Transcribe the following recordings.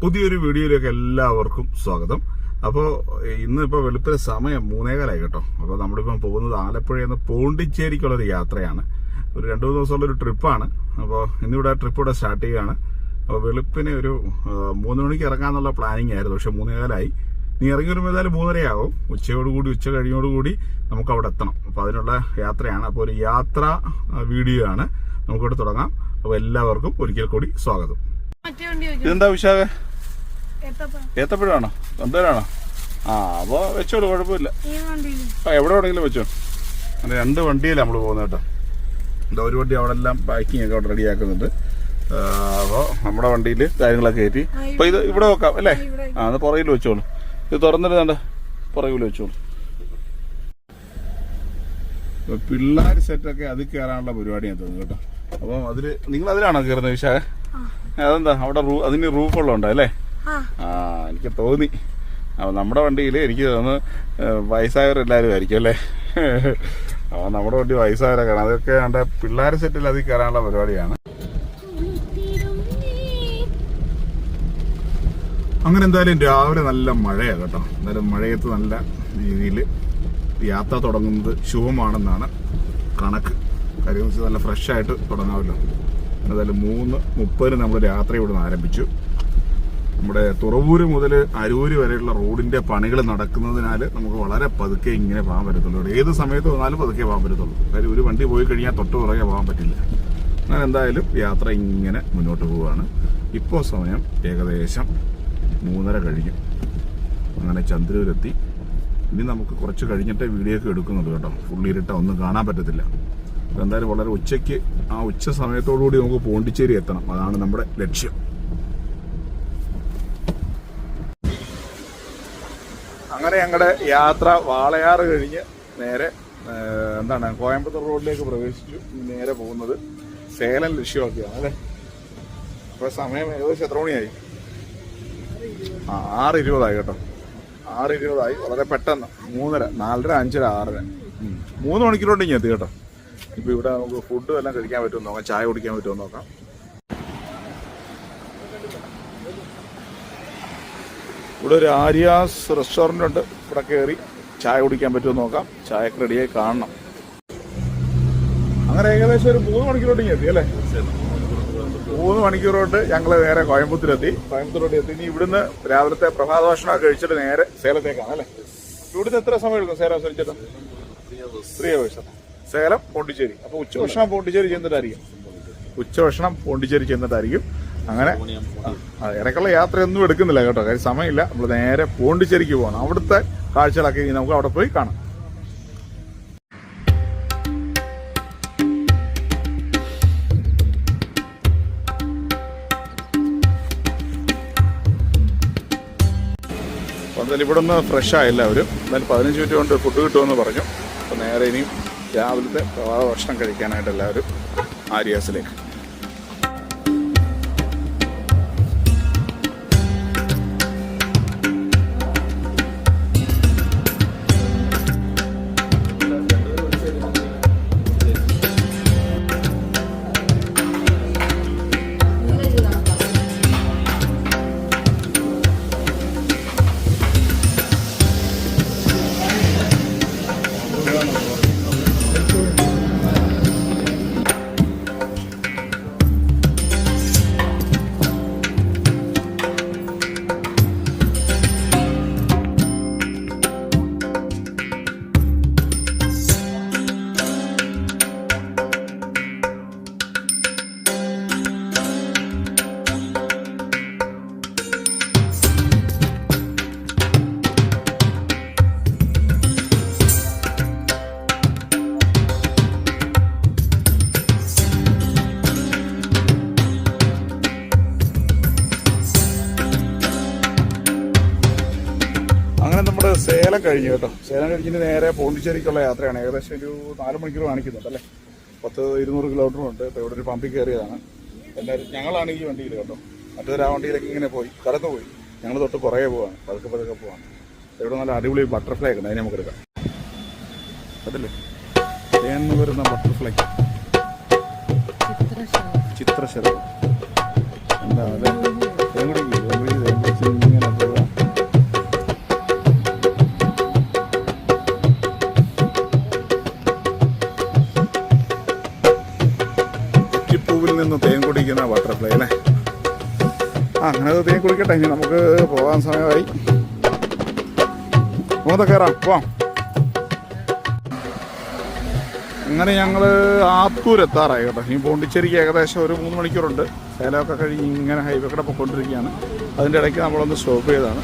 പുതിയൊരു വീഡിയോയിലേക്ക് എല്ലാവർക്കും സ്വാഗതം. അപ്പോൾ ഇന്നിപ്പോൾ വെളുപ്പിലെ സമയം മൂന്നേകാലായി കേട്ടോ. അപ്പോൾ നമ്മളിപ്പം പോകുന്നത് ആലപ്പുഴയിൽ നിന്ന് പോണ്ടിച്ചേരിക്കുള്ളൊരു യാത്രയാണ്. ഒരു രണ്ടു മൂന്ന് ദിവസമുള്ള ഒരു ട്രിപ്പാണ്. അപ്പോൾ ഇന്നിവിടെ ട്രിപ്പ് ഇവിടെ സ്റ്റാർട്ട് ചെയ്യുകയാണ്. അപ്പോൾ വെളുപ്പിന് ഒരു മൂന്ന് മണിക്ക് ഇറങ്ങാന്നുള്ള പ്ലാനിങ് ആയിരുന്നു. പക്ഷെ മൂന്നേകാലായി. നീ ഇറങ്ങി വരുമ്പോൾ ഏതായാലും മൂന്നരയാകും ഉച്ചയോടുകൂടി ഉച്ച കഴിഞ്ഞോടുകൂടി നമുക്ക് അവിടെ എത്തണം. അപ്പോൾ അതിനുള്ള യാത്രയാണ്. അപ്പോൾ ഒരു യാത്ര വീഡിയോ ആണ്. നമുക്കിവിടെ തുടങ്ങാം. അപ്പോൾ എല്ലാവർക്കും ഒരിക്കൽ കൂടി സ്വാഗതം. എന്താ ഇതെന്താ വിശാഖ ഏത്തപ്പഴമാണോ എന്തോരാണോ? ആ അപ്പോൾ വെച്ചോളൂ കുഴപ്പമില്ല. ആ എവിടെ വേണമെങ്കിലും വെച്ചോ. അങ്ങനെ രണ്ട് വണ്ടിയിലാണ് നമ്മൾ പോകുന്നത് കേട്ടോ. എന്താ ഒരു വണ്ടി അവിടെ എല്ലാം പാക്കിംഗ് ഒക്കെ അവിടെ റെഡിയാക്കുന്നുണ്ട് അപ്പോൾ നമ്മുടെ വണ്ടിയിൽ കാര്യങ്ങളൊക്കെ കയറ്റി. അപ്പോൾ ഇത് ഇവിടെ. വെക്കാം അല്ലേ? ആ അത് പുറകിൽ വെച്ചോളൂ. ഇത് തുറന്നിരുന്നേണ്ട പുറകിൽ വെച്ചോളൂ. പിള്ളേർ സെറ്റൊക്കെ അതിൽ കയറാനുള്ള പരിപാടിയാണ് തോന്നുന്നു കേട്ടോ. അപ്പം അതിൽ നിങ്ങൾ അതിലാണോ കയറുന്നത് വിശാഖ അതെന്താ? അവിടെ റൂ അതിന് റൂഫുള്ളതുണ്ടോ അല്ലേ? ആ. എനിക്ക് തോന്നി. അപ്പോൾ നമ്മുടെ വണ്ടിയിൽ എനിക്ക് തോന്നുന്നു വയസ്സായവരെല്ലാരും ആയിരിക്കും അല്ലേ? അപ്പോൾ നമ്മുടെ വണ്ടി വയസ്സായവരെ കാണാം. അതൊക്കെ എന്റെ പിള്ളേർ സെറ്റിൽ അതിൽ കയറാനുള്ള പരിപാടിയാണ്. അങ്ങനെ എന്തായാലും രാവിലെ നല്ല മഴയാണ് കേട്ടോ. എന്തായാലും മഴയത്ത് നല്ല രീതിയിൽ യാത്ര തുടങ്ങുന്നത് ശുഭമാണെന്നാണ് കണക്ക്. കാര്യം നല്ല ഫ്രഷായിട്ട് തുടങ്ങാമല്ലോ. എന്തായാലും മൂന്ന് മുപ്പതിന് നമ്മൾ യാത്ര ഇവിടുന്ന് ആരംഭിച്ചു. നമ്മുടെ തുറവൂര് മുതൽ അരൂര് വരെയുള്ള റോഡിന്റെ പണികൾ നടക്കുന്നതിനാൽ നമുക്ക് വളരെ പതുക്കെ ഇങ്ങനെ പോകാൻ പറ്റത്തുള്ളൂ. ഏത് സമയത്ത് വന്നാലും പതുക്കെ പോകാൻ പറ്റത്തുള്ളൂ. കാര്യം ഒരു വണ്ടി പോയി കഴിഞ്ഞാൽ തൊട്ട് പുറകെ പോകാൻ പറ്റില്ല. അങ്ങനെ എന്തായാലും യാത്ര ഇങ്ങനെ മുന്നോട്ട് പോവുകയാണ്. ഇപ്പോൾ സമയം ഏകദേശം മൂന്നര കഴിഞ്ഞു. അങ്ങനെ ചന്ദ്രൂരെത്തി. ഇനി നമുക്ക് കുറച്ച് കഴിഞ്ഞിട്ടേ വീഡിയോ ഒക്കെ എടുക്കുന്നുള്ളൂ കേട്ടോ. ഫുള്ളി ഇരിട്ട ഒന്നും കാണാൻ പറ്റത്തില്ല. എന്തായാലും വളരെ ഉച്ചയ്ക്ക് ആ ഉച്ച സമയത്തോടുകൂടി നമുക്ക് പോണ്ടിച്ചേരി എത്തണം. അതാണ് നമ്മുടെ ലക്ഷ്യം. അങ്ങനെ ഞങ്ങളുടെ യാത്ര വാളയാറ് കഴിഞ്ഞ് നേരെ എന്താണ് കോയമ്പത്തൂർ റോഡിലേക്ക് പ്രവേശിച്ചു. നേരെ പോകുന്നത് സേലം ലക്ഷ്യമാക്കിയാണ് അല്ലേ? അപ്പൊ സമയം ഏകദേശം എത്ര മണിയായി? ആ ആറ് ഇരുപതായി കേട്ടോ. ആറ് ഇരുപതായി വളരെ പെട്ടെന്ന്. മൂന്നര നാലര അഞ്ചര ആറര. മൂന്ന് മണിക്കൂറുകൊണ്ട് ഇനി എത്തി കേട്ടോ. ഇപ്പൊ ഇവിടെ നമുക്ക് ഫുഡ് എല്ലാം കഴിക്കാൻ പറ്റുമെന്ന് നോക്കാം. ചായ കുടിക്കാൻ പറ്റുമെന്ന് നോക്കാം. ഇവിടെ ഒരു ആര്യാസ് റെസ്റ്റോറന്റ് ഉണ്ട്. ഇവിടെ കയറി ചായ കുടിക്കാൻ പറ്റുമോ നോക്കാം. ചായക്ക് റെഡിയായി കാണണം. അങ്ങനെ ഏകദേശം ഒരു മൂന്ന് മണിക്കൂറോട്ട് എത്തി അല്ലേ? മൂന്ന് മണിക്കൂറോട്ട് ഞങ്ങൾ നേരെ കോയമ്പത്തൂരെത്തി. കോയമ്പത്തൂരോട്ട് എത്തി. ഇനി ഇവിടുന്ന് രാവിലത്തെ പ്രഭാത ഭക്ഷണം കഴിച്ചിട്ട് നേരെ സേലത്തേക്കാണ് അല്ലേ? ഇവിടുന്ന് എത്ര സമയം എടുക്കും സേലം അനുസരിച്ചിട്ട് ത്രീ അവേഴ്സ് സേലം പോണ്ടിച്ചേരി. അപ്പൊ ഉച്ചഭക്ഷണം പോണ്ടിച്ചേരി ചെന്നിട്ടായിരിക്കും. ഉച്ചഭക്ഷണം പോണ്ടിച്ചേരി ചെന്നിട്ടായിരിക്കും. അങ്ങനെ ഇടയ്ക്കുള്ള യാത്രയൊന്നും എടുക്കുന്നില്ല കേട്ടോ. കാര്യം സമയമില്ല. നമ്മൾ നേരെ പോണ്ടിച്ചേരിക്ക് പോകണം അവിടുത്തെ കാഴ്ചകളൊക്കെ നമുക്ക് അവിടെ പോയി കാണാം. ഇവിടെ നിന്ന് ആയില്ല അവരും എന്തായാലും പതിനഞ്ച് മിനിറ്റ് കൊണ്ട് ഫുഡ് കിട്ടുമെന്ന് പറഞ്ഞു. അപ്പോൾ നേരെ ഇനിയും രാവിലത്തെ പ്രഭാത ഭക്ഷണം കഴിക്കാനായിട്ട് എല്ലാവരും ആര്യാസിലേക്ക്. പോണ്ടിച്ചേരിക്കുള്ള യാത്രയാണ്. ഏകദേശം ഒരു നാല് മണിക്കൂർ കാണിക്കുന്നുണ്ട് അല്ലേ പത്ത് ഇരുന്നൂറ് കിലോമീറ്റർ ഉണ്ട്. ഇപ്പോൾ ഇവിടെ ഒരു പമ്പി കയറിയതാണ്. എല്ലാവരും ഞങ്ങളാണ് ഈ വണ്ടിയിൽ കേട്ടോ. മറ്റൊരു ആ വണ്ടിയിലൊക്കെ ഇങ്ങനെ പോയി. കടന്നു പോയി. ഞങ്ങൾ തൊട്ട് പുറകെ പോവാണ്. പതുക്കെ പതുക്കെ പോവാണ്. ഇവിടെ നല്ല അടിപൊളി ബട്ടർഫ്ലൈ ഒക്കെ ഉണ്ട്. അതിനെ നമുക്ക് എടുക്കാം. അതല്ലേ തേന്ന് വരുന്ന ബട്ടർഫ്ലൈ ചിത്രശലഭം. എന്താ? അതെ. തീ ഇനി നമുക്ക് പോകാൻ സമയമായി. മൂത്ത കയറാം പോവാം. അങ്ങനെ ഞങ്ങൾ ആത്തൂർ എത്താറായി കേട്ടോ. ഇനി പോണ്ടിച്ചേരിക്ക് ഏകദേശം ഒരു മൂന്ന് മണിക്കൂറുണ്ട്. സേലമൊക്കെ കഴിഞ്ഞ് ഇങ്ങനെ ഹൈവേ കൂടെ പൊയ്ക്കൊണ്ടിരിക്കുകയാണ്. അതിന്റെ ഇടയ്ക്ക് നമ്മളൊന്ന് സ്റ്റോപ്പ് ചെയ്താണ്.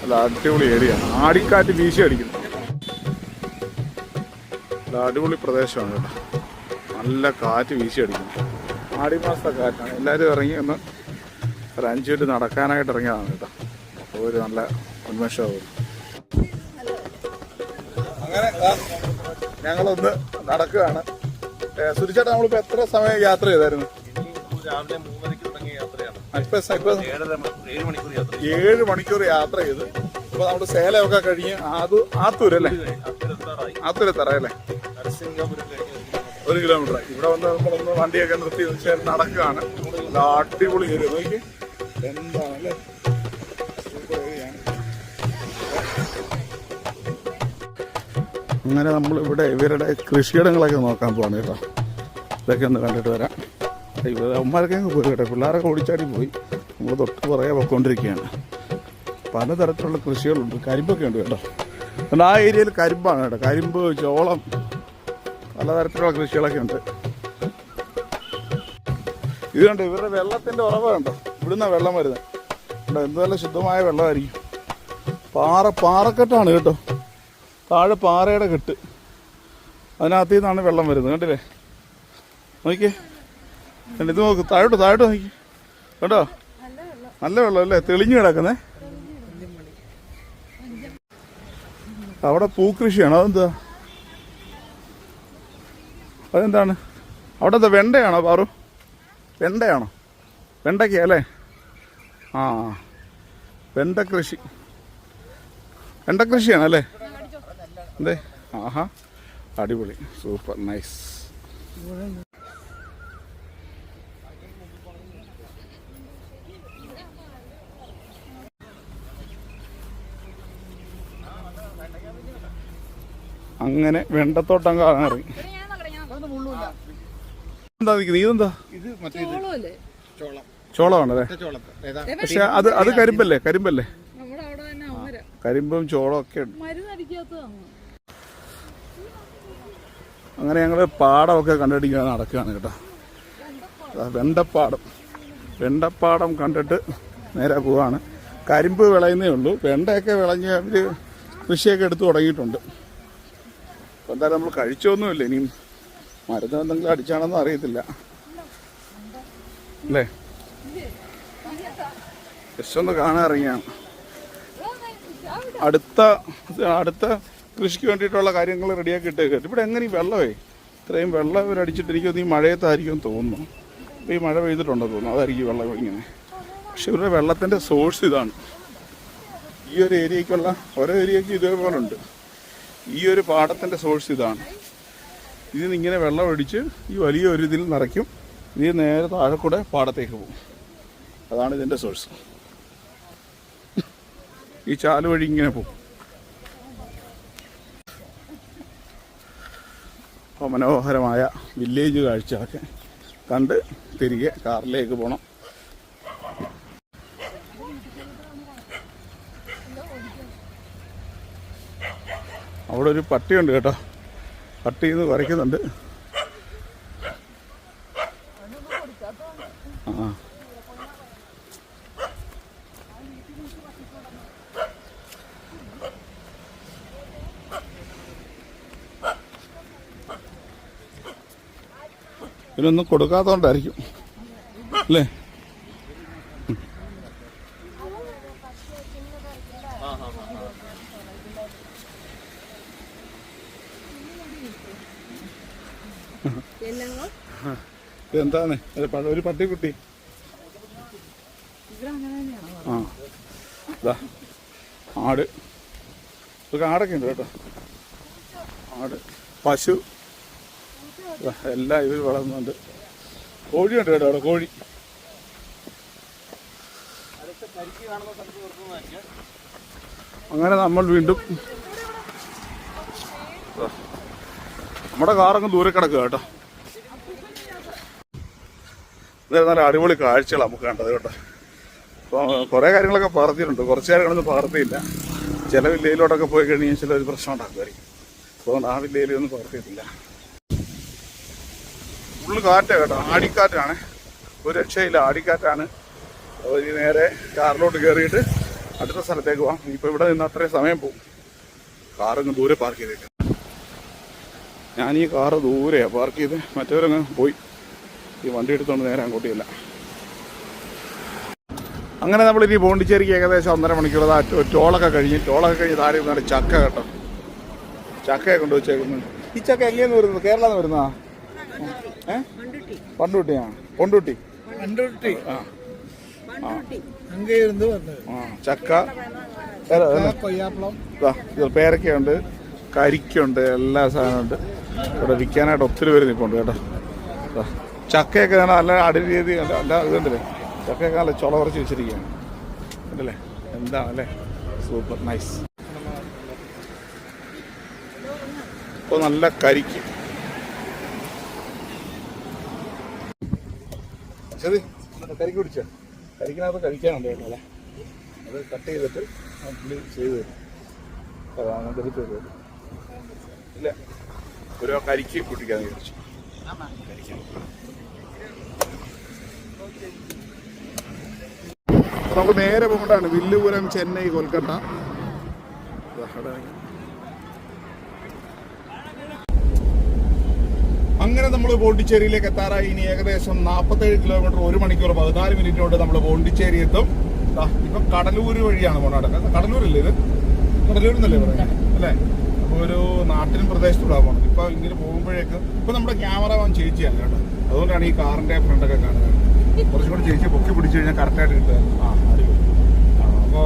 നല്ല അടിപൊളി ഏരിയയാണ് ആടിക്കാറ്റ് വീശി അടിക്കുന്നു. നല്ല അടിപൊളി പ്രദേശമാണ് കേട്ടോ. നല്ല കാറ്റ് വീശി അടിക്കുന്നു. ആടി മാസത്തെ കാറ്റാണ്. എല്ലാവരും ഇറങ്ങി ഒന്ന് ഒരു അഞ്ച് മിനിറ്റ് നടക്കാനായിട്ട് ഇറങ്ങിയതാണ് കേട്ടോ. അപ്പോൾ ഒരു നല്ല ഉന്മേഷമാകും അങ്ങനെ ഞങ്ങളൊന്ന് നടക്കുകയാണ്. സുരിച്ചേട്ടാ നമ്മളിപ്പോ എത്ര സമയം യാത്ര ചെയ്തായിരുന്നു? രാവിലെ മൂന്നരയ്ക്ക് തുടങ്ങിയ യാത്രയാണ്. ഇപ്പൊ ഏഴ് മണിക്കൂർ യാത്ര ഏഴ് മണിക്കൂർ യാത്ര ചെയ്ത്. ഇപ്പൊ നമ്മുടെ സേലമൊക്കെ കഴിഞ്ഞ് ആത്തൂര് അല്ലേ? അത്തിലെത്താറായി ആത്തൂര് എത്താറല്ലേ നരസിംഗപുരം ഒരു കിലോമീറ്റർ. ഇവിടെ വന്ന് നമ്മളൊന്ന് വണ്ടിയൊക്കെ നിർത്തി വെച്ചാൽ നടക്കുകയാണ്. അടിപൊളി കയറി നോക്കി എന്താണല്ലേ? സൂപ്പർ ഏരിയയാണ് അങ്ങനെ നമ്മൾ ഇവിടെ ഇവരുടെ കൃഷിയിടങ്ങളൊക്കെ നോക്കാൻ പോകണം കേട്ടോ. ഇതൊക്കെ ഒന്ന് കണ്ടിട്ട് വരാം. ഇവർ അമ്മമാരൊക്കെ പോയി കേട്ടോ. പിള്ളേരൊക്കെ ഓടിച്ചാടി പോയി. നമ്മൾ തൊട്ട് പുറകെ പൊയ്ക്കൊണ്ടിരിക്കുകയാണ് പലതരത്തിലുള്ള കൃഷികളുണ്ട്. കരിമ്പൊക്കെ ഉണ്ട് കേട്ടോ. അതുകൊണ്ട് ആ ഏരിയയിൽ കരിമ്പാണ് കേട്ടോ. കരിമ്പ് ചോളം പലതരത്തിലുള്ള കൃഷികളൊക്കെ ഉണ്ട്. ഇത് ഇവരുടെ വെള്ളത്തിന്റെ ഉറവ കണ്ടോ? ഇവിടുന്ന വെള്ളം വരുന്നത് ഇവിടെ എന്ത് നല്ല ശുദ്ധമായ വെള്ളമായിരിക്കും. പാറ പാറക്കെട്ടാണ് കേട്ടോ. താഴെ പാറയുടെ കെട്ട്. അതിനകത്തു നിന്നാണ് വെള്ളം വരുന്നത് കണ്ടില്ലേ? നോക്കിയേ. ഇത് നോക്ക് താഴോട്ട് താഴോട്ട് നോക്കി. കേട്ടോ നല്ല വെള്ളം അല്ലേ? തെളിഞ്ഞു കിടക്കുന്നേ. അവിടെ പൂക്കൃഷിയാണോ? അതെന്താ? അതെന്താണ്? അവിടെ എന്താ വെണ്ടയാണോ പാറു? വെണ്ടയാണോ? വെണ്ടയ്ക്ക അല്ലേ? ആ. വെണ്ട കൃഷി. വെണ്ട കൃഷിയാണല്ലേ അതെ എന്തേ? ആഹാ. അടിപൊളി. സൂപ്പർ. നൈസ്. അങ്ങനെ വെണ്ടത്തോട്ടം കാണാറി എന്താ നീ ഇതെന്താ? ഇത് മറ്റേ ചോളമല്ലേ? ചോളമാണല്ലേ? അല്ലേ ഏതാ? പക്ഷെ അത് അത് കരിമ്പല്ലേ? കരിമ്പല്ലേ? കരിമ്പും ചോളം ഒക്കെ ഉണ്ട്. അങ്ങനെ ഞങ്ങൾ പാടമൊക്കെ കണ്ടിട്ടിങ്ങനെ നടക്കുകയാണ് കേട്ടോ. അതാ വെണ്ടപ്പാടം. വെണ്ടപ്പാടം കണ്ടിട്ട് നേരെ പോവാണ്. കരിമ്പ് വിളയുന്നേ ഉള്ളൂ. വെണ്ടയൊക്കെ വിളഞ്ഞ് അവർ കൃഷിയൊക്കെ എടുത്തു തുടങ്ങിയിട്ടുണ്ട്. അപ്പോൾ എന്തായാലും നമ്മൾ കഴിച്ചൊന്നുമില്ല. ഇനിയും മരുന്ന് എന്തെങ്കിലും അടിച്ചാണെന്ന് അറിയത്തില്ല. അല്ലേ? ജസ്റ്റ് ഒന്ന് കാണാൻ ഇറങ്ങിയാണ് അടുത്ത അടുത്ത കൃഷിക്ക് വേണ്ടിയിട്ടുള്ള കാര്യങ്ങൾ റെഡിയാക്കി ഇട്ടേക്ക്. ഇവിടെ എങ്ങനെ ഈ വെള്ളമേ? ഇത്രയും വെള്ളം ഇവരടിച്ചിട്ട് എനിക്ക് തോന്നുന്നു ഈ മഴയത്തായിരിക്കും തോന്നുന്നു. അപ്പം ഈ മഴ പെയ്തിട്ടുണ്ടോ തോന്നുന്നു. അതായിരിക്കും വെള്ളം ഇങ്ങനെ. പക്ഷെ ഇവരുടെ വെള്ളത്തിന്റെ സോഴ്സ് ഇതാണ്. ഈ ഒരു ഏരിയക്കുള്ള ഓരോ ഏരിയക്ക് ഇതേപോലെ ഉണ്ട് ഈ ഒരു പാടത്തിന്റെ സോഴ്സ് ഇതാണ്. ഇതിൽ നിന്ന് ഇങ്ങനെ വെള്ളം ഒഴിച്ച് ഈ വലിയ ഒരു ഇതിൽ നിറയ്ക്കും. ഇത് നേരെ താഴെ പാടത്തേക്ക് പോകും. അതാണ് ഇതിന്റെ സോഴ്സ് ഈ ചാൽ വഴി ഇങ്ങനെ പോകും അപ്പോൾ മനോഹരമായ വില്ലേജ് കാഴ്ചകളൊക്കെ കണ്ട് തിരികെ കാറിലേക്ക് പോകണം അവിടെ ഒരു പട്ടിയുണ്ട് കേട്ടോ. പട്ടി ഇത് കുറയ്ക്കുന്നുണ്ട് ആ. ഇതിനൊന്നും കൊടുക്കാത്തോണ്ടായിരിക്കും. അല്ലേ? ഇതെന്താണ്? ഒരു പട്ടി കുട്ടി പട്ടിക്കുട്ടി. ആ. ആട്. ഇതൊക്കെ ആടൊക്കെ ഉണ്ട് കേട്ടോ. ആട്. പശു. എല്ലാം ഇവർ വളർന്നുണ്ട്. കോഴിയുണ്ട് കേട്ടോ അവിടെ കോഴി. അങ്ങനെ നമ്മൾ വീണ്ടും നമ്മുടെ കാറങ്ങ് ദൂരെ കിടക്കുക കേട്ടോ. നല്ല അടിപൊളി കാഴ്ചകളാണ് നമുക്ക് കണ്ടത് കേട്ടോ. അപ്പോൾ കുറേ കാര്യങ്ങളൊക്കെ പറഞ്ഞിട്ടുണ്ട് കുറച്ച് കാര്യങ്ങളൊന്നും പറഞ്ഞില്ല ചില വില്ലയിലോട്ടൊക്കെ പോയി കഴിഞ്ഞാൽ ചില ഒരു പ്രശ്നം ഉണ്ടാക്കുമായിരിക്കും. അതുകൊണ്ട് ആ വില്ലയിലൊന്നും പകർത്തിയിട്ടില്ല ഫുള്ള് കാറ്റാണ് കേട്ടോ. ആടിക്കാറ്റാണ്. ഒരു രക്ഷയില്ല. ആടിക്കാറ്റാണ്. അപ്പോൾ ഇനി നേരെ കാറിലോട്ട് കയറിയിട്ട് അടുത്ത സ്ഥലത്തേക്ക് പോകാം ഇപ്പോൾ ഇവിടെ നിന്ന് അത്രയും സമയം പോകും. കാറങ്ങ് ദൂരെ പാർക്ക് ചെയ്തേക്കാം ഞാൻ ഈ കാറ് ദൂരെയാണ് പാർക്ക് ചെയ്ത്. മറ്റവരങ്ങ് പോയി. ഈ വണ്ടി എടുത്തുകൊണ്ട് നേരെ അങ്ങോട്ടില്ല അങ്ങനെ നമ്മൾ ഇനി പോണ്ടിച്ചേരിക്ക് ഏകദേശം ഒന്നര മണിക്കൂർ. ടോളൊക്കെ കഴിഞ്ഞ്. ടോളൊക്കെ കഴിഞ്ഞ് താഴെ ഇരുന്നാണ് ചക്ക കേട്ടോ. ചക്കയെ കൊണ്ട് വെച്ചേക്കുന്നു ഈ ചക്ക എങ്ങനെയാണ് വരുന്നത്? കേരളത്തിൽ നിന്ന് വരുന്നതാ? பண்ருட்டியா பொண்டுட்டி பண்ருட்டி ஆ ചക്ക. കൊയ്യാപ്പളം. ഇത് കരിക്കുണ്ട് എല്ലാ സാധനമുണ്ട് ഇവിടെ വിൽക്കാനായിട്ട് ഒത്തിരി പേര് നിൽപ്പുണ്ട് കേട്ടോ. ചക്കയൊക്കെ നല്ല അടി രീതി നല്ല ഇതുണ്ടല്ലേ? ചക്കയൊക്കെ നല്ല ചുള കുറച്ച് വെച്ചിരിക്കുകയാണ്. ഉണ്ടല്ലേ? എന്താ അല്ലേ? Super nice. ഇപ്പോൾ നല്ല കരിക്കും. ശരി കരിക്ക് പിടിച്ചോ? കരിക്കിനകത്ത് കഴിക്കാനുണ്ട് കേട്ടോ അല്ലേ? അത് കട്ട് ചെയ്തിട്ട് പുള്ളി ചെയ്ത് തരും. എടുത്ത് തരും. ഇല്ല. ഒരു കരിക്ക് കുട്ടിക്കാൻ കഴിച്ചു കരിക്ക്. അപ്പൊ നമുക്ക് നേരെ പോകണ്ടാണ് വില്ലുപുരം ചെന്നൈ കൊൽക്കത്ത ദാ അവിടെ ഇറങ്ങി. അങ്ങനെ നമ്മൾ പോണ്ടിച്ചേരിയിലേക്ക് എത്താറായി. ഇനി ഏകദേശം നാൽപ്പത്തേഴ് കിലോമീറ്റർ ഒരു മണിക്കൂർ പതിനാല് മിനിറ്റ് കൊണ്ട് നമ്മൾ പോണ്ടിച്ചേരി എത്തും. ഇപ്പൊ കടലൂർ വഴിയാണ് പോണത് കടലൂരല്ലേ ഇത്? കടലൂരുന്നല്ലേ പറയുന്നത്? അല്ലേ? അപ്പോൾ ഒരു നാട്ടിൻ പ്രദേശത്തൂടെ പോകണം ഇപ്പൊ ഇങ്ങനെ പോകുമ്പോഴേക്ക് ഇപ്പൊ നമ്മുടെ ക്യാമറ വാൻ ചേച്ചിയാണ് കേട്ടോ. അതുകൊണ്ടാണ് ഈ കാറിന്റെ ഫ്രണ്ടൊക്കെ കാണുന്നത്. കുറച്ചും കൂടി ചേച്ചി പൊക്കി പിടിച്ചു കഴിഞ്ഞാൽ കറക്റ്റായിട്ട് കിട്ടുക ആ അപ്പോൾ അപ്പോ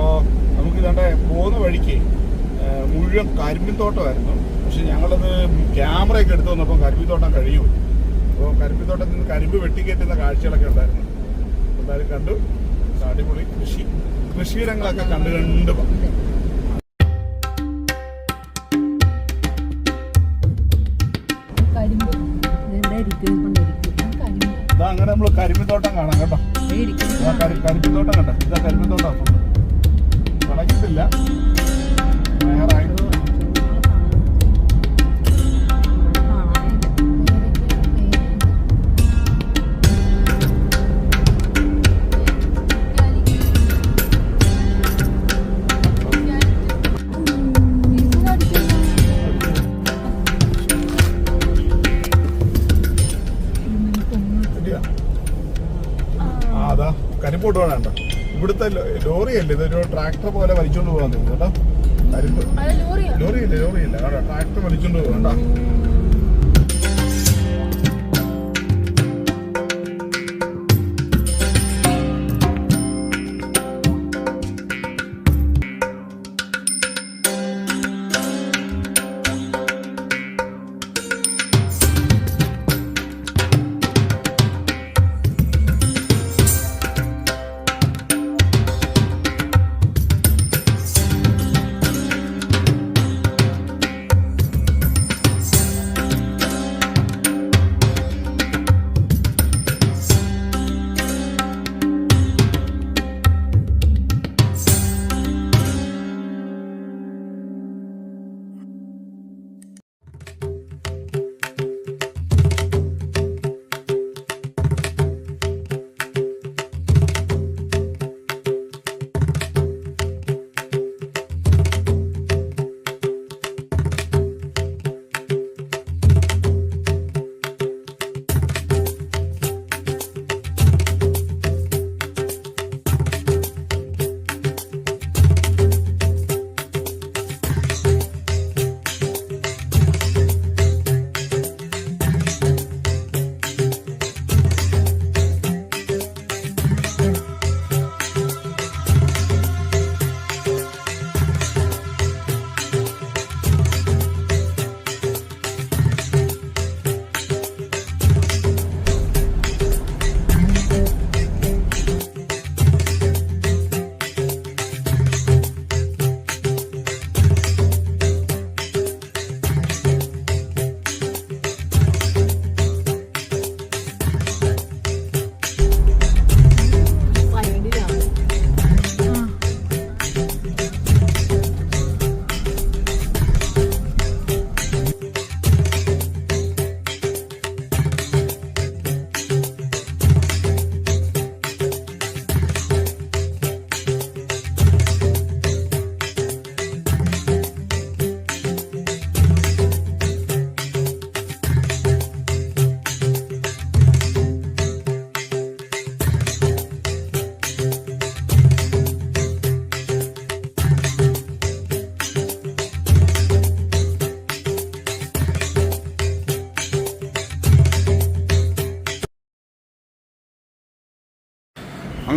നമുക്ക് ഇതാണ്ട് പോകുന്ന വഴിക്ക് മുഴുവൻ കരിമ്പിൻ തോട്ടമായിരുന്നു. പക്ഷെ ഞങ്ങളത് ക്യാമറയൊക്കെ എടുത്തു വന്നപ്പോൾ കരിമ്പി തോട്ടം കഴിയും അപ്പോൾ കരിമ്പി തോട്ടത്തിൽ നിന്ന് കരിമ്പ് വെട്ടിക്കയറ്റുന്ന കാഴ്ചകളൊക്കെ ഉണ്ടായിരുന്നു. എന്തായാലും കണ്ടു. അടിപൊളി കൃഷി കൃഷിയിടങ്ങളൊക്കെ കണ്ടു കണ്ട് അങ്ങനെ നമ്മൾ കരിമ്പിത്തോട്ടം കാണാം കേട്ടോ. കരിമ്പിത്തോട്ടം കണ്ടോ? ഇതാ കരിമ്പിത്തോട്ടം. തുടങ്ങിയിട്ടില്ല അതാ കരിമ്പോട്ട് വേണ്ട ഇവിടുത്തെ ലോറിയല്ലേ ഇതൊരു ട്രാക്ടർ പോലെ വലിച്ചോണ്ട് പോകാൻ തോന്നുന്നു കേട്ടോ. ലോറിയില്ല ലോറിയില്ല. ട്രാക്ടർ വലിച്ചോണ്ട് പോകണ്ട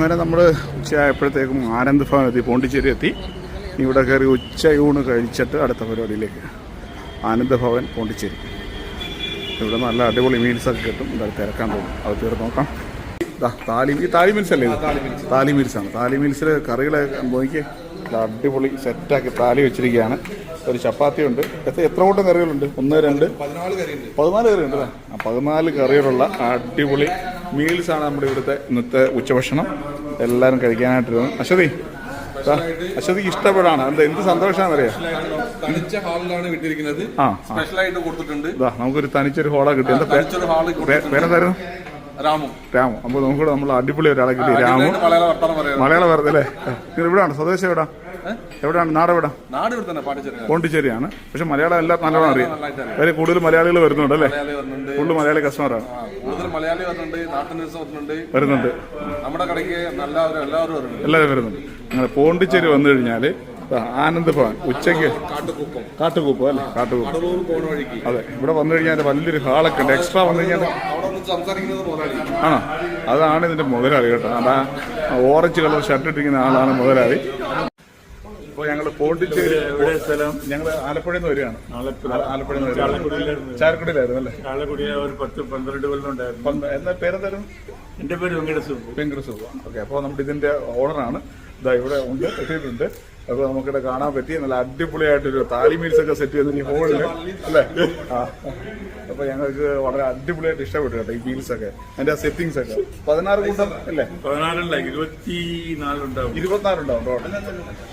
അങ്ങനെ നമ്മൾ ഉച്ചയായപ്പോഴത്തേക്കും ആനന്ദ് ഭവൻ എത്തി പോണ്ടിച്ചേരി എത്തി ഇവിടെ കയറി ഉച്ചയൂണ് കഴിച്ചിട്ട് അടുത്ത പരിപാടിയിലേക്ക്. ആനന്ദ് ഭവൻ പോണ്ടിച്ചേരി. ഇവിടെ നല്ല അടിപൊളി മീൽസൊക്കെ കിട്ടും. എന്തായാലും തിരക്കാൻ തോന്നും അത് തീർത്ത് നോക്കാം. താലി ഈ താലി മീൽസ് അല്ലേ താലി മീൽസ് ആണ്. താലി മീൽസിൽ കറികൾ നോക്കി അടിപൊളി സെറ്റാക്കി താലി വെച്ചിരിക്കുകയാണ്. ഒരു ചപ്പാത്തി ഉണ്ട്. എത്ര എത്ര കൂട്ടം കറികളുണ്ട്? ഒന്ന് രണ്ട്? പതിനാല് കറിയുണ്ട്. പതിനാല് കറി ഉണ്ട് ആ പതിനാല് കറികളുള്ള അടിപൊളി മീൽസ് ആണ് നമ്മുടെ ഇവിടുത്തെ ഇന്നത്തെ ഉച്ചഭക്ഷണം. എല്ലാവരും കഴിക്കാനായിട്ടിരുന്നു. അശ്വതി അശ്വതിക്ക് ഇഷ്ടപ്പെടാണ്. എന്താ എന്ത് സന്തോഷമാണെന്നറിയാം തനിച്ച ഹാളിലാണ് വിട്ടിരിക്കുന്നത്. കൊടുത്തിട്ടുണ്ട്. നമുക്കൊരു തനിച്ചൊരു ഹോളാ കിട്ടി എന്താ പേരെന്തായിരുന്നു? രാമു. രാമു. അപ്പോൾ നമുക്കിവിടെ നമ്മൾ അടിപൊളി ഒരാളെ കിട്ടി രാമു. മലയാള വെറുതെ അല്ലേ? ഇവിടെ സ്വദേശം എവിടാ? എവിടെയാണ്? നാട് എവിടെ നാട് ഇവിടെ തന്നെ പാട്ടിച്ചേരി പോണ്ടിച്ചേരിയാണ്. പക്ഷെ മലയാളം എല്ലാം നല്ലോണം അറിയാം. അതിൽ കൂടുതൽ മലയാളികൾ വരുന്നുണ്ട് അല്ലേ? കൂടുതൽ മലയാളി കസ്റ്റമറാണ് കൂടുതൽ മലയാളി വരുന്നുണ്ട് നാട്ടിൽ നിന്ന് വരുന്നുണ്ട്. വരുന്നുണ്ട്. നമ്മുടെ കടയ്ക്ക് എല്ലാവരും വരുന്നുണ്ട്. എല്ലാവരും വരുന്നുണ്ട്. അങ്ങനെ പോണ്ടിച്ചേരി വന്നു കഴിഞ്ഞാൽ ആനന്ദ് ഭവൻ ഉച്ചയ്ക്ക് കാട്ടുകുപ്പം. അല്ലേ? കാട്ടുകൂപ്പം. അതെ. ഇവിടെ വന്നു കഴിഞ്ഞാൽ വലിയൊരു ഹാളൊക്കെ ഉണ്ട്. എക്സ്ട്രാ വന്നു കഴിഞ്ഞാൽ ആണോ? അതാണ് ഇതിന്റെ മുതലാളി കേട്ടോ. അതാ ഓറഞ്ച് കളർ ഷർട്ട് ഇട്ടിരിക്കുന്ന ആളാണ് മുതലാളി. ഇപ്പോൾ ഞങ്ങൾ പോണ്ടിച്ചേരി സ്ഥലം? ഞങ്ങൾ ആലപ്പുഴയിൽ നിന്ന് വരികയാണ്. ആലപ്പുഴ. ആലപ്പുഴയിൽ നിന്ന് വരികയാണ്. ചാലക്കുടിയിലായിരുന്നു. അല്ലേ? ചാലക്കുടി ഒരു പത്ത് പന്ത്രണ്ട് കൊല്ലം ഉണ്ടായിരുന്നു. എന്താ തരും എന്റെ പേര് വെങ്കടസുബു വെങ്കടസുബു ഓക്കെ അപ്പോൾ നമ്മുടെ ഇതിന്റെ ഓണറാണ്. ഇതാ ഇവിടെ ഉണ്ട് എത്തിയിട്ടുണ്ട്. അപ്പോൾ നമുക്കിവിടെ കാണാൻ പറ്റി. നല്ല അടിപൊളിയായിട്ടൊരു താലി മീൽസ് ഒക്കെ സെറ്റ് ചെയ്തിട്ട് ഈ ഹോളിൽ അല്ലേ? ആ. അപ്പോൾ ഞങ്ങൾക്ക് വളരെ അടിപൊളിയായിട്ട് ഇഷ്ടപ്പെട്ടു കേട്ടോ ഈ മീൽസ് ഒക്കെ. അതിന്റെ സെറ്റിങ്സ് ഒക്കെ. പതിനാറ് കൂട്ടം അല്ലേ? പതിനാറ് ഇരുപത്തിനാല് ഇരുപത്തിനാല് ഇരുപത്തിനാലുണ്ടാവും ടോട്ടൽ പതിനാറില്ല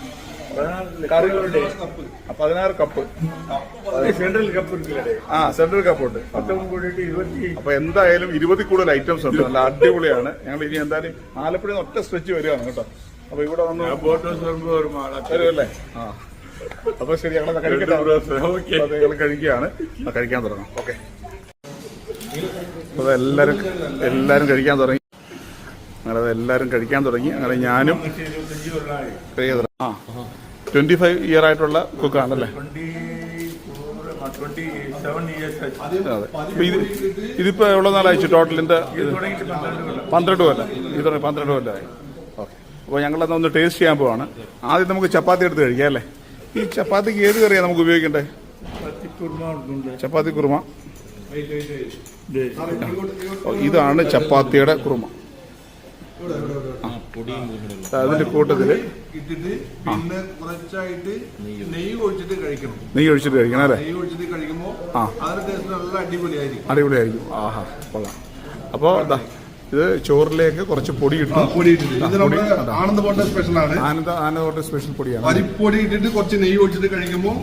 കറികളുണ്ട് പതിനാറ് കപ്പ്. സെൻട്രൽ കപ്പ് ആ സെൻട്രൽ കപ്പ് ഉണ്ട് അപ്പൊ എന്തായാലും ഇരുപതിൽ കൂടുതൽ ഐറ്റംസ് ഉണ്ട്. നല്ല അടിപൊളിയാണ്. ഞങ്ങൾ ഇനി എന്തായാലും ആലപ്പുഴ ഒറ്റ സ്ട്രെച്ച് വരികയാണ് കേട്ടോ. അപ്പൊ ഇവിടെ വന്ന് ബോട്ട് വരുമല്ലേ ആ. അപ്പൊ ശരി ഞങ്ങൾ കഴിക്കട്ടെ. കഴിക്കുകയാണ്. കഴിക്കാൻ തുടങ്ങാം. ഓക്കെ. അപ്പൊ എല്ലാരും എല്ലാരും കഴിക്കാൻ തുടങ്ങി. അങ്ങനെ എല്ലാവരും കഴിക്കാൻ തുടങ്ങി. അങ്ങനെ ഞാനും ട്വന്റി ഫൈവ് ഇയർ ആയിട്ടുള്ള കുക്കാണല്ലേ അതെ. ഇത് ഇതിപ്പോ എവിടെ നാളായിച്ചു ടോട്ടലിന്റെ ഇത് പന്ത്രണ്ട് കൊല്ലം. ഇത് പന്ത്രണ്ട് ആയി. ഓക്കെ. അപ്പോൾ ഞങ്ങളന്ന് ഒന്ന് ടേസ്റ്റ് ചെയ്യാൻ പോവാണ്. ആദ്യം നമുക്ക് ചപ്പാത്തി എടുത്ത് കഴിക്കാം അല്ലേ? ഈ ചപ്പാത്തിക്ക് ഏത് കറിയാ നമുക്ക് ഉപയോഗിക്കണ്ടേ? ചപ്പാത്തി കുറുമ. ഇതാണ് ചപ്പാത്തിയുടെ കുറുമ. അതിന്റെ കൂട്ടത്തിൽ. ഇട്ടിട്ട് പിന്നെ കുറച്ചായിട്ട് നെയ്യ് ഒഴിച്ചിട്ട് കഴിക്കണം. നെയ്യ് ഒഴിച്ചിട്ട് കഴിക്കണം അല്ലേ? നെയ്യ് ഒഴിച്ചിട്ട് കഴിക്കുമ്പോൾ ആ. അതിന്റെ ടേസ്റ്റ് നല്ല അടിപൊളിയായിരിക്കും. അടിപൊളിയായിരിക്കും. ആഹാ കൊള്ളാം. അപ്പോൾ ദാ ഇത് ചോറിലേക്ക് കുറച്ച് പൊടി ഇട്ടു. പൊടി ഇട്ടിട്ട്. ഇത് നമ്മുടെ ആനന്ദ് പോണ്ട സ്പെഷ്യൽ ആണ്. ആനന്ദ ആനന്ദോട്ട് സ്പെഷ്യൽ പൊടിയാണ്. അരിപ്പൊടി ഇട്ടിട്ട് കുറച്ച് നെയ്യ് ഒഴിച്ചിട്ട് കഴിക്കുമ്പോൾ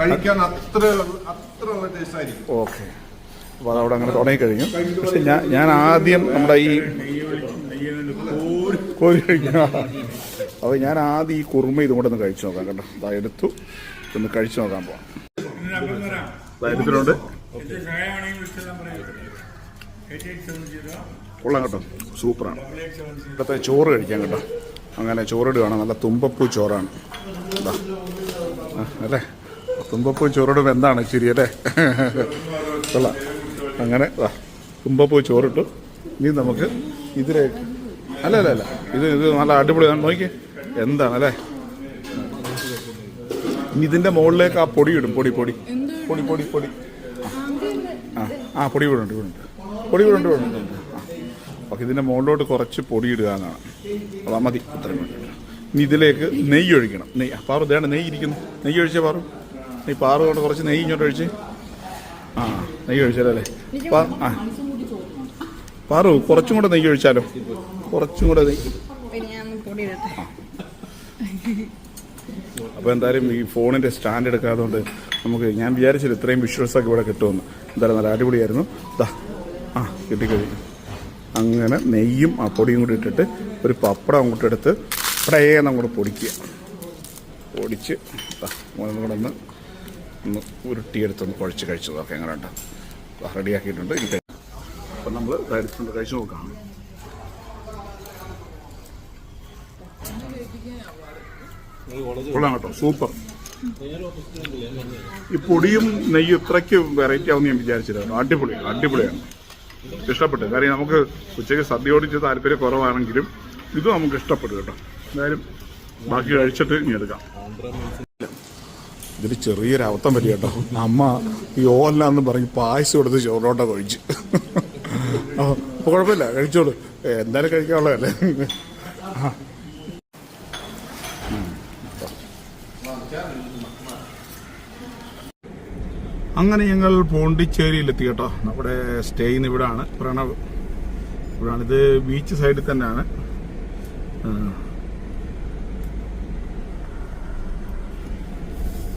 കഴിക്കാൻ അത്ര അത്ര നല്ല ടേസ്റ്റ് ആയിരിക്കും. ഓക്കെ. അപ്പോൾ അതവിടെ അങ്ങനെ തുടങ്ങി കഴിഞ്ഞു പക്ഷെ ഞാൻ ഞാൻ ആദ്യം നമ്മുടെ ഈ കോരി കഴിക്കണം അപ്പോൾ ഞാൻ ആദ്യം ഈ കുറുമ ഇതും കൂടെ ഒന്ന് കഴിച്ചു നോക്കാം കേട്ടോ. അതാ എടുത്തു. ഒന്ന് കഴിച്ചു നോക്കാൻ പോവാം. എടുത്തിട്ടുണ്ട് കൊള്ളാം കേട്ടോ. സൂപ്പറാണ്. ഇവിടുത്തെ ചോറ് കഴിക്കാം കേട്ടോ. അങ്ങനെ ചോറിടുകയാണ്. നല്ല തുമ്പപ്പൂ ചോറാണ്. ഇതാ അല്ലേ? തുമ്പപ്പൂ ചോറിടും എന്താണ് ശരി അല്ലേ? കൊള്ളാം. അങ്ങനെ ദാ, തുമ്പപ്പൂ ചോറിട്ടു. ഇനി നമുക്ക് ഇതിലേക്ക് അല്ല അല്ല അല്ല. ഇത് ഇത് നല്ല അടിപൊളിയാണ് നോക്കി. എന്താണ് അല്ലേ? ഇനി ഇതിന്റെ മുകളിലേക്ക് ആ പൊടി ഇടും. പൊടി പൊടി. പൊടി പൊടി പൊടി. ആ. ആ പൊടി വീടുണ്ട് വീടുണ്ട് പൊടി വീടുണ്ട് വീടുണ്ട് ഓക്കെ ഇതിന്റെ മുകളിലോട്ട് കുറച്ച് പൊടി ഇടുക എന്നാണ്. അതാ മതി അത്രയും ഇനി ഇതിലേക്ക് നെയ്യ് ഒഴിക്കണം. നെയ്യ്. പാറു ഇതാണ് നെയ്യ് ഇരിക്കുന്നു. നെയ്യ് ഒഴിച്ചേ പാറു? ഈ പാറു കൊണ്ട് കുറച്ച് നെയ്യ് ഇങ്ങോട്ട് ഒഴിച്ച്. ആ നെയ്യ് ഒഴിച്ചാലല്ലേ? ആ. പാറു കുറച്ചും കൂടെ നെയ്യ് ഒഴിച്ചാലോ? കുറച്ചും കൂടെ അപ്പൊ അപ്പോൾ എന്തായാലും ഈ ഫോണിന്റെ സ്റ്റാൻഡ് എടുക്കാത്തതുകൊണ്ട് നമുക്ക് ഞാൻ വിചാരിച്ചില്ല ഇത്രയും വിഷ്വൽസ് ഒക്കെ ഇവിടെ കിട്ടുമെന്ന്. എന്തായാലും നല്ല അടിപൊളിയായിരുന്നു. ദാ ആ കിട്ടിക്കഴിഞ്ഞു അങ്ങനെ നെയ്യും ആ പൊടിയും കൂടി ഇട്ടിട്ട് ഒരു പപ്പടം അങ്ങോട്ട് എടുത്ത് പ്രേന്ന് അങ്ങോട്ട് പൊടിക്കുക. പൊടിച്ച് ഒന്നും കൂടെ ഒന്ന് ഒന്ന് ഉരുട്ടിയെടുത്തൊന്ന് കുഴച്ച് കഴിച്ചു നോക്കാം എങ്ങനെ ഉണ്ടോ റെഡിയാക്കിയിട്ടുണ്ട് അപ്പം നമ്മൾ എടുത്തുകൊണ്ട് കഴിച്ചു നോക്കാം കൊള്ളാം കേട്ടോ. സൂപ്പർ. ഈ പൊടിയും നെയ്യും ഇത്രയ്ക്ക് വെറൈറ്റി ആവും ഞാൻ വിചാരിച്ചില്ല അടിപൊളിയാണ് അടിപൊളി അടിപൊളിയാണ്. ഇഷ്ടപ്പെട്ടു. കാര്യം നമുക്ക് ഉച്ചയ്ക്ക് സദ്യ ഓടിച്ച് താല്പര്യം കുറവാണെങ്കിലും ഇത് നമുക്ക് ഇഷ്ടപ്പെട്ടു കേട്ടോ. എന്തായാലും ബാക്കി കഴിച്ചിട്ട് ഇനി എടുക്കാം. ഇതിൽ ചെറിയൊരു അവത്തം പറ്റി കേട്ടോ. അമ്മ ഈ ഓല്ല എന്ന് പറഞ്ഞ് പായസം എടുത്ത് ചോറോട്ട കഴിച്ചു അപ്പോൾ കുഴപ്പമില്ല കഴിച്ചോളൂ. എന്തായാലും കഴിക്കാനുള്ളതല്ലേ? അങ്ങനെ ഞങ്ങൾ പോണ്ടിച്ചേരിയിലെത്തി കേട്ടോ. നമ്മുടെ സ്റ്റേ ചെയ്യുന്ന ഇവിടാണ്. പ്രണവ് ഇവിടാണ് ഇത് ബീച്ച് സൈഡിൽ തന്നെയാണ്.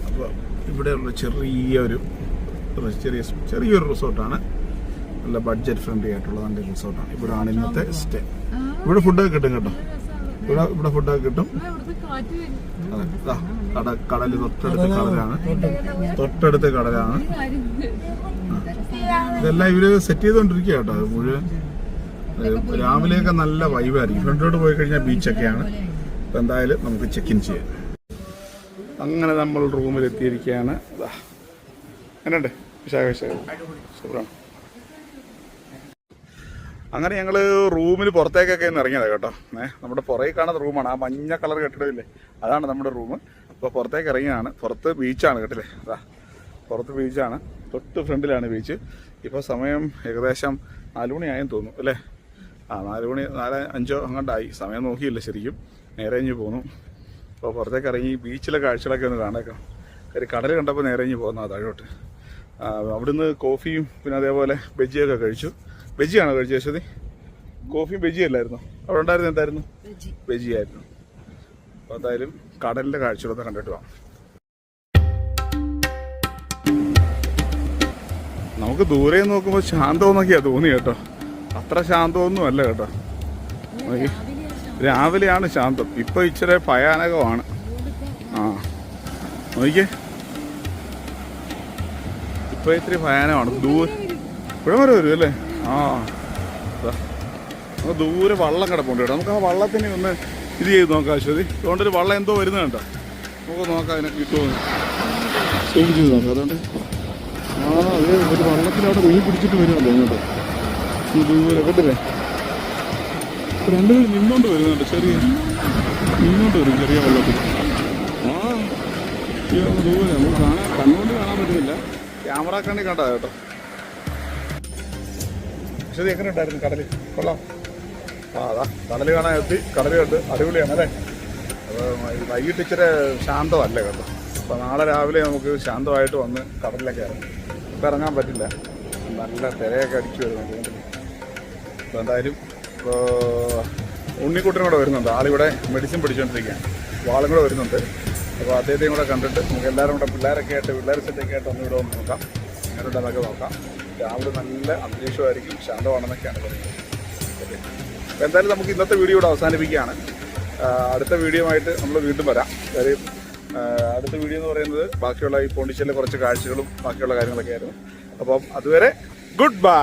അപ്പോൾ ഇവിടെയുള്ള ചെറിയൊരു ഒരു ചെറിയ ചെറിയൊരു റിസോർട്ടാണ്. നല്ല ബഡ്ജറ്റ് ഫ്രണ്ട്ലി ആയിട്ടുള്ള നല്ല റിസോർട്ടാണ്. ഇവിടാണ് ഇന്നത്തെ സ്റ്റേ ഇവിടെ ഫുഡൊക്കെ കിട്ടും കേട്ടോ. ഇവിടെ ഇവിടെ ഫുഡൊക്കെ കിട്ടും. കട കടൽ തൊട്ടടുത്ത കടലാണ്. തൊട്ടടുത്ത കടലാണ്. ഇതെല്ലാം ഇവർ സെറ്റ് ചെയ്തോണ്ടിരിക്കുക കേട്ടോ അത് മുഴുവൻ. രാവിലെയൊക്കെ നല്ല വൈബായിരിക്കും ഫ്രണ്ടിലോട്ട് പോയി കഴിഞ്ഞാൽ ബീച്ചൊക്കെയാണ് അപ്പൊ എന്തായാലും നമുക്ക് ചെക്ക് ഇൻ ചെയ്യാം. അങ്ങനെ നമ്മൾ റൂമിൽ എത്തിയിരിക്കുകയാണ്. എന്നുണ്ട് വിശാഖ വിശാഖ സൂപ്പറാണ്. അങ്ങനെ ഞങ്ങൾ റൂമിന് പുറത്തേക്കൊക്കെ ഒന്ന് ഇറങ്ങിയതാണ് കേട്ടോ. ഏഹ് നമ്മുടെ പുറകെ കാണുന്ന റൂമാണ്. ആ മഞ്ഞ കളർ കെട്ടിടമില്ലേ? അതാണ് നമ്മുടെ റൂം അപ്പോൾ പുറത്തേക്ക് ഇറങ്ങിയതാണ്. പുറത്ത് ബീച്ചാണ് കേട്ടില്ലേ? അതാ പുറത്ത് ബീച്ചാണ്. തൊട്ട് ഫ്രണ്ടിലാണ് ബീച്ച്. ഇപ്പോൾ സമയം ഏകദേശം നാലു മണിയായെന്ന് തോന്നുന്നു അല്ലേ? ആ നാലു മണി നാല് അഞ്ചോ അങ്ങോട്ടായി സമയം നോക്കിയില്ല ശരിക്കും. നേരെ കഴിഞ്ഞ് പോന്നു. അപ്പോൾ പുറത്തേക്ക് ഇറങ്ങി ബീച്ചിലെ കാഴ്ചകളൊക്കെ ഒന്ന് കാണേക്കാം. കാര്യം കടൽ കണ്ടപ്പോൾ നേരെ കഴിഞ്ഞ് പോകുന്ന താഴോട്ട്. അവിടുന്ന് കോഫിയും പിന്നെ അതേപോലെ ബജ്ജിയൊക്കെ കഴിച്ചു. ബജിയാണോ കഴിച്ചത് യശോദി കോഫിയും വെജി അല്ലായിരുന്നു? അവിടെ ഉണ്ടായിരുന്നു എന്തായിരുന്നു? വെജി. ആയിരുന്നു അപ്പോൾ എന്തായാലും കടലിന്റെ കാഴ്ചകളൊക്കെ കണ്ടിട്ട് പോകാം നമുക്ക് ദൂരെ നോക്കുമ്പോൾ ശാന്തമെന്നൊക്കെയാ തോന്നി കേട്ടോ. അത്ര ശാന്തമൊന്നും അല്ല കേട്ടോ. രാവിലെയാണ് ശാന്തം. ഇപ്പൊ ഇച്ചിരി ഭയാനകമാണ്. ആ. നോക്കിയേ. ഇപ്പൊ ഇത്തിരി ഭയാനകമാണ്. ദൂരെ. ഇവിടെ വരെ വരും അല്ലേ? ആ. ദൂരെ വള്ളം കിടപ്പുണ്ട് കേട്ടോ. നമുക്ക് ആ വള്ളത്തിന് ഒന്ന് ഇത് ചെയ്ത് നോക്കാം അശ്വതി. അതുകൊണ്ടൊരു വള്ളം എന്തോ വരുന്നത് കേട്ടോ നമുക്ക് നോക്കാം അതിനെ കിട്ടുമോ സൂം ചെയ്ത് നോക്കാം. അതുകൊണ്ട് ആ അത് ഒരു വള്ളത്തിലവിടെ മീൻ പിടിച്ചിട്ട് വരുമല്ലോ ഇങ്ങോട്ട്. ഈ ദൂരെ കണ്ടില്ലേ? രണ്ടുപേരും നിന്നോണ്ട് വരുന്നുണ്ട്. ചെറിയ നിന്നോണ്ട് വരും ചെറിയ വള്ളത്തിൽ. ആ ദൂരെ. നമുക്ക് കാണാൻ കണ്ണുകൊണ്ട് കാണാൻ പറ്റുന്നില്ല. ക്യാമറ കണ്ണി കണ്ടാ കേട്ടോ. പക്ഷേ ഇത് എങ്ങനെ ഉണ്ടായിരുന്നു കടൽ? കൊള്ളാം. ആ അതാ കടൽ കാണാൻ എത്തി. കണ്ട് അടിപൊളിയാണ് അല്ലേ? വൈകിട്ട് ഇച്ചിരി ശാന്തമല്ലേ കേട്ടോ അപ്പോൾ നാളെ രാവിലെ നമുക്ക് ശാന്തമായിട്ട് വന്ന് കടലിലൊക്കെ ഇറങ്ങും. ഇപ്പം ഇറങ്ങാൻ പറ്റില്ല. നല്ല തിരയൊക്കെ അടിച്ചു വരുന്നുണ്ട് അപ്പോൾ എന്തായാലും ഉണ്ണിക്കുട്ടനും കൂടെ വരുന്നുണ്ട്. ആളിവിടെ മെഡിസിൻ പിടിച്ചുകൊണ്ടിരിക്കുകയാണ് വാളും കൂടെ വരുന്നുണ്ട്. അപ്പോൾ അദ്ദേഹത്തെയും കൂടെ കണ്ടിട്ട് നമുക്ക് എല്ലാവരും കൂടെ പിള്ളേരൊക്കെ ആയിട്ട് പിള്ളേർ സെറ്റൊക്കെ ആയിട്ട് ഒന്ന് ഇവിടെ വന്ന് നോക്കാം. എങ്ങനെയുണ്ടെന്നൊക്കെ നോക്കാം. രാവിലെ നല്ല അന്തരീക്ഷമായിരിക്കും ശാന്തമാണെന്നൊക്കെയാണ് പറയുന്നത്. ഓക്കെ അപ്പോൾ എന്തായാലും നമുക്ക് ഇന്നത്തെ വീഡിയോ ഇവിടെ അവസാനിപ്പിക്കുകയാണ്. അടുത്ത വീഡിയോ ആയിട്ട് നമ്മൾ വീണ്ടും വരാം. കാര്യം അടുത്ത വീഡിയോ എന്ന് പറയുന്നത് ബാക്കിയുള്ള ഈ പോണ്ടിച്ചേരിയിലെ കുറച്ച് കാഴ്ചകളും ബാക്കിയുള്ള കാര്യങ്ങളൊക്കെ ആയിരുന്നു അപ്പം അതുവരെ ഗുഡ് ബൈ